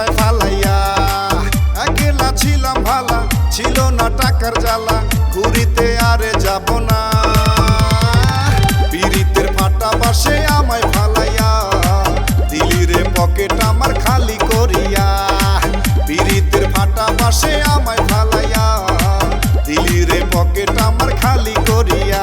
রাস্তায় ফালাইয়া। একলা ছিলাম ভালা ছিল না টাকার জ্বালা। ঘুরিতে আরে যাব না। পিরিতের ফাটা পাশে আমায় ফালাইয়া, দিলিরে পকেট আমার খালি করিয়া। পিরিতের ফাটা পাশে আমায় ফালাইয়া, দিলিরে পকেট আমার খালি করিয়া।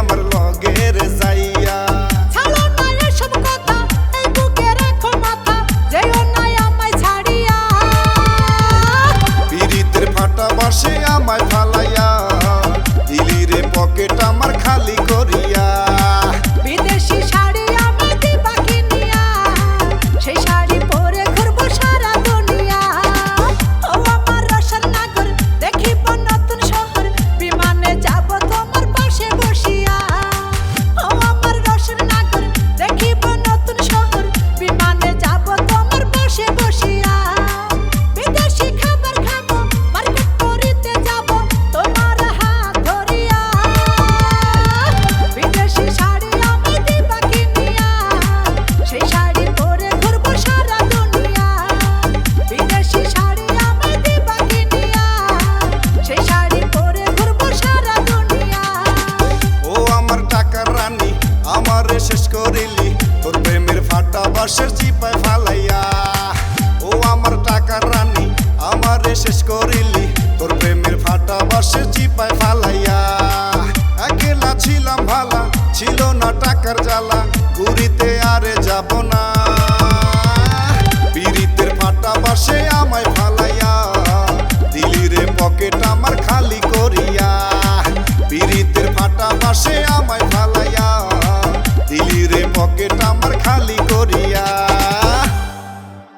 llamarlo. মনে করিলি। তোর প্রেমের ফাটা বাসে চিপায় ফালাইয়া। একলা ছিলাম ভালা, ছিল না টাকার জ্বালা। ঘুরিতে আরে যাব না।